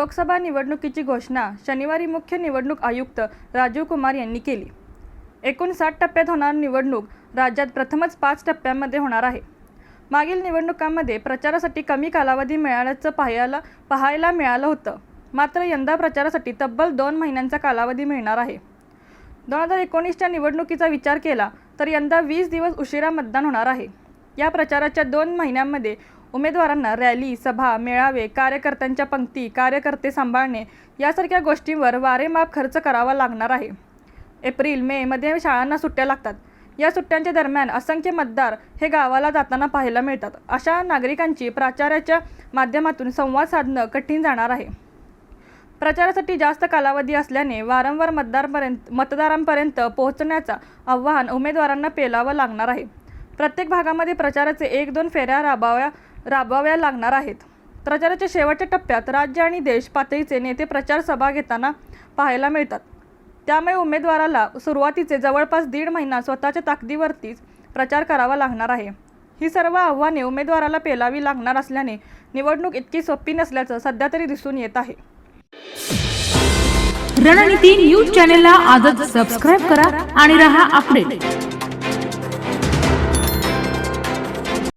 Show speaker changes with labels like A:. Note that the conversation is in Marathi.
A: लोकसभा निवडणुकीची घोषणा शनिवारी मुख्य निवडणूक आयुक्त राजीव कुमार यांनी केली. एकूण सात टप्प्यात होणार निवडणूक राज्यात प्रथमच पाच टप्प्यांमध्ये होणार आहे. मागील निवडणुकांमध्ये प्रचारासाठी कमी कालावधी मिळाल्याचं पाहायला पाहायला मिळालं होतं. मात्र यंदा प्रचारासाठी तब्बल दोन महिन्यांचा कालावधी मिळणार आहे. दोन हजार एकोणीसच्या निवडणुकीचा विचार केला तर यंदा वीस दिवस उशिरा मतदान होणार आहे. या प्रचाराच्या दोन महिन्यांमध्ये उमेदवारांना रॅली सभा मेळावे कार्यकर्त्यांच्या पंक्ती कार्यकर्ते सांभाळणे यासारख्या गोष्टींवर वारेमाप खर्च करावा लागणार आहे. एप्रिल मे मध्ये शाळांना सुट्ट्या लागतात. या सुट्ट्यांच्या दरम्यान असंख्य मतदार हे गावाला जाताना पाहायला मिळतात. अशा नागरिकांची प्रचाराच्या माध्यमातून संवाद साधणं कठीण जाणार आहे. प्रचारासाठी जास्त कालावधी असल्याने वारंवार मतदारपर्यंत मतदारांपर्यंत पोहोचण्याचं आव्हान उमेदवारांना पेलावं लागणार आहे. प्रत्येक भागामध्ये प्रचाराचे एक दोन फेऱ्या राबाव्या राबवाव्या लागणार आहेत. प्रचाराच्या शेवटच्या टप्प्यात राज्य आणि देश पातळीचे नेते प्रचार सभा घेताना पाहायला मिळतात. त्यामुळे उमेदवाराला सुरुवातीचे जवळपास दीड महिना स्वतःच्या ताकदीवरतीच प्रचार करावा लागणार आहे. ही सर्व आव्हाने उमेदवाराला पेलावी लागणार असल्याने निवडणूक इतकी सोपी नसल्याचं सध्या तरी दिसून येत आहे.
B: रणनीती न्यूज चॅनलला आजच सबस्क्राईब करा आणि रहा अपडेट.